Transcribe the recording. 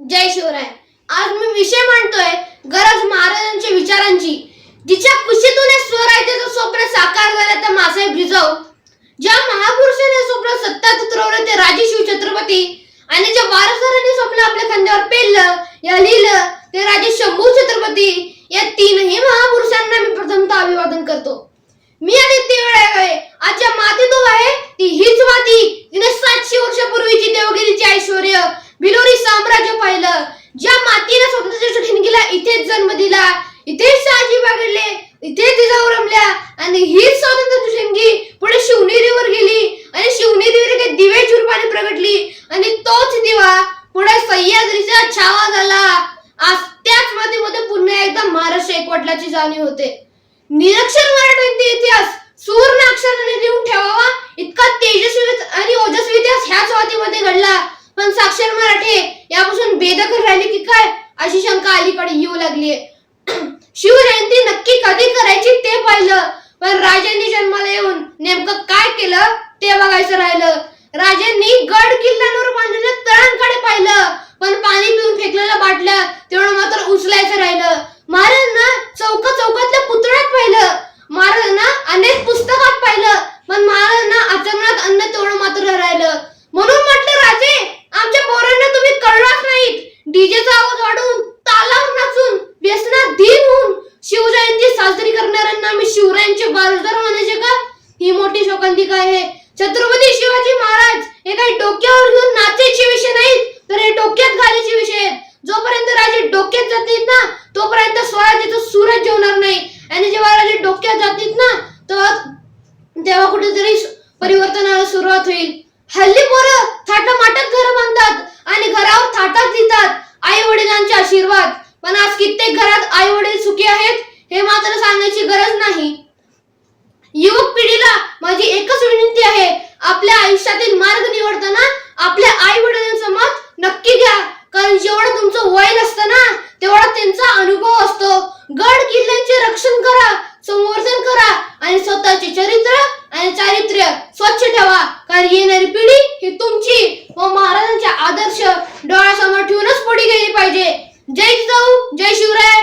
जय शिवराय. आज मी विषय मांडतोय गरज महाराजांच्या विचारांची. जिच्या कुशीतून स्वराज्याचं स्वप्न साकार झालं तर मासाहेब जिजाऊ ज्या महापुरुषाने स्वप्न सत्तात उतरवलं ते राजे शिव छत्रपती आणि ज्या वारसदारांनी स्वप्न आपल्या खांद्यावर पेललं या लिहिलं ते राजे शंभू छत्रपती या तीनही महापुरुषांना मी प्रथमतः अभिवादन करतो मी आदित्य वेळावे आज ज्या मातीत उभा आहे ती हीच माती तिने सातशे वर्षापूर्वीची देवगिरीचे ऐश्वर बिलोरी साम्राज्य पाहिलं ज्या मातीने स्वतंत्र ठिणगीला इथेच जन्म दिला इथेच शहाजी बागडले इथे जिजाऊ रमल्या आणि हीच स्वातंत्र्य ठिणगी पुढे शिवनेरीवर गेली आणि शिवनेरीवर एक दिवे चुरपाने प्रगटली आणि तोच दिवा पुढे सह्याद्रीचा छावा झाला. आज त्याच मातीमध्ये पुन्हा एकदा महाराष्ट्र एकवटल्याची जाणीव होते. निरक्षर मराठ्यांचे इतिहास सुवर्ण अक्षराने लिहून ठेवावा इतका तेजस्वी आणि अशी शंका अलीकडे येऊ लागली शिवजयंती नक्की कधी करायची ते पाहिलं. पण राजांनी जन्माला येऊन नेमकं काय केलं ते बघायचं राहिलं. राजांनी गड किल्ल्यांवर बांधलेल्या तळांकडे पाहिलं. पण पाणी पिऊन फेकलेलं बाटलं तेवढं मात्र उचलायचं राहिलं. महाराजांना चौक चौकातल्या पुतळ्यात पाहिलं. महाराज शिवरायांचे बालदार म्हणायचे का? ही मोठी शोकांतिका आहे? छत्रपती शिवाजी महाराज हे काही डोक्यावर घेऊन नाचायचे विषय नाहीत तर हे डोक्यात घालायचे विषय आहेत. जोपर्यंत राजे डोक्यात जातील ना तोपर्यंत स्वराज्याचा सूरज जेवणार नाही. आणि जेव्हा राजे डोक्यात जातील ना तर तेव्हा कुठेतरी परिवर्तनाला सुरुवात होईल. हल्ली पोरं थाटामाटात घर बांधतात आणि घरावर थाटात लिहितात आई वडिलांचे आशीर्वाद. पण आज कित्येक घरात आई वडील सुखी आहेत हे मात्र सांगण्याची गरज नाही. युवक पिढीला माझी एकच विनंती आहे आपल्या आयुष्यातील मार्ग निवडताना आपल्या आई वडिलांचं मत नक्की घ्या. कारण जेवढं तुमचं वय नसतं ना तेवढा त्यांचा अनुभव असतो. गड किल्ल्यांचे रक्षण करा संवर्धन करा आणि स्वतःचे चरित्र आणि चारित्र्य स्वच्छ ठेवा. कारण येणारी पिढी ही तुमची व महाराजांचे आदर्श डोळ्यासमोर ठेवूनच पुढे गेली पाहिजे. जय जाऊ जय शिवराय.